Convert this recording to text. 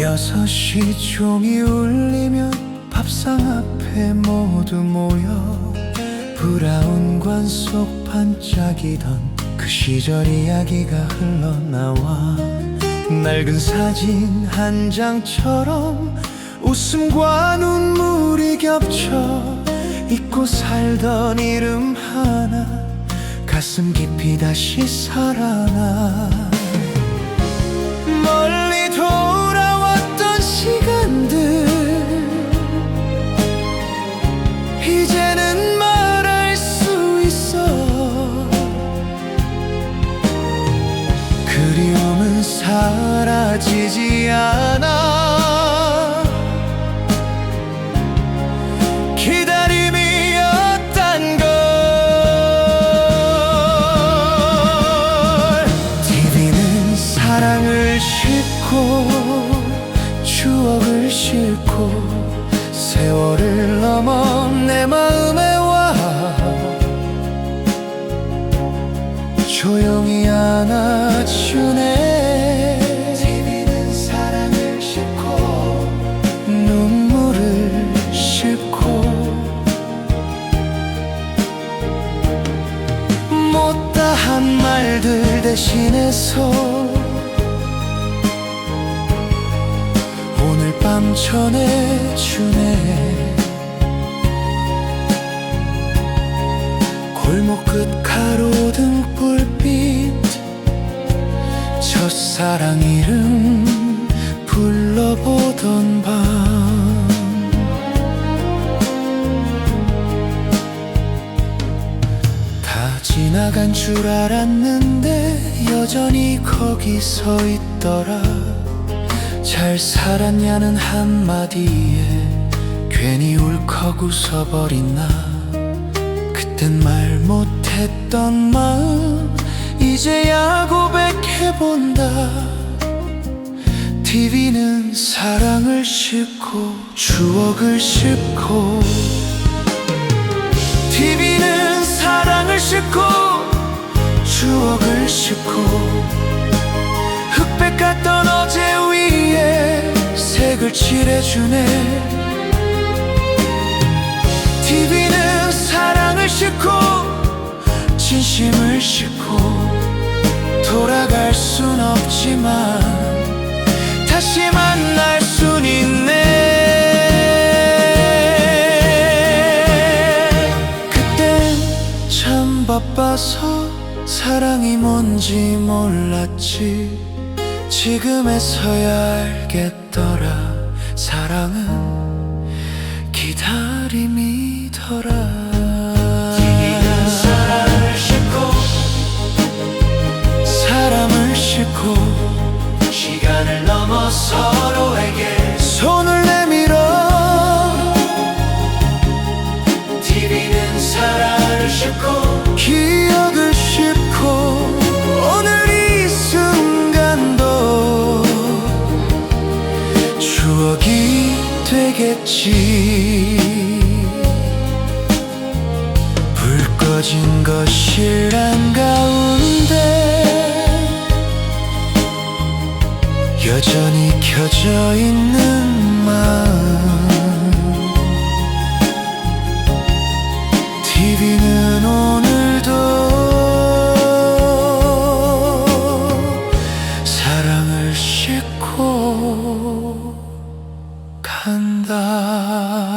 여섯 시 종이 울리면 밥상 앞에 모두 모여 브라운 관 속 반짝이던 그 시절 이야기가 흘러나와. 낡은 사진 한 장처럼 웃음과 눈물이 겹쳐 잊고 살던 이름 하나 가슴 깊이 다시 살아나. 멀리 돌 이제는 말할 수 있어. 그리움은 사라지지 내 마음에 와. 조용히 안아주네. TV는 사랑을 싣고 눈물을 싣고 못다한 말들 대신해서 오늘 밤 전해주네 골목 끝 가로등 불빛. 첫사랑 이름 불러보던 밤. 다 지나간 줄 알았는데 여전히 거기 서 있더라. 잘 살았냐는 한마디에 괜히 울컥 웃어버린 나 그땐 말 못했던 마음 이제야 고백해본다. TV는 사랑을 싣고 추억을 싣고 TV는 사랑을 싣고 추억을 싣고 흑백 같던 어제 위에 색을 칠해주네 싣고 진심을 싣고 돌아갈 순 없지만 다시 만날 순 있네. 그땐 참 바빠서 사랑이 뭔지 몰랐지. 지금에서야 알겠더라. 사랑은 기다림이더라 것이 불 꺼진 것실 한가운데 여전히 켜져 있는 마음. TV Father.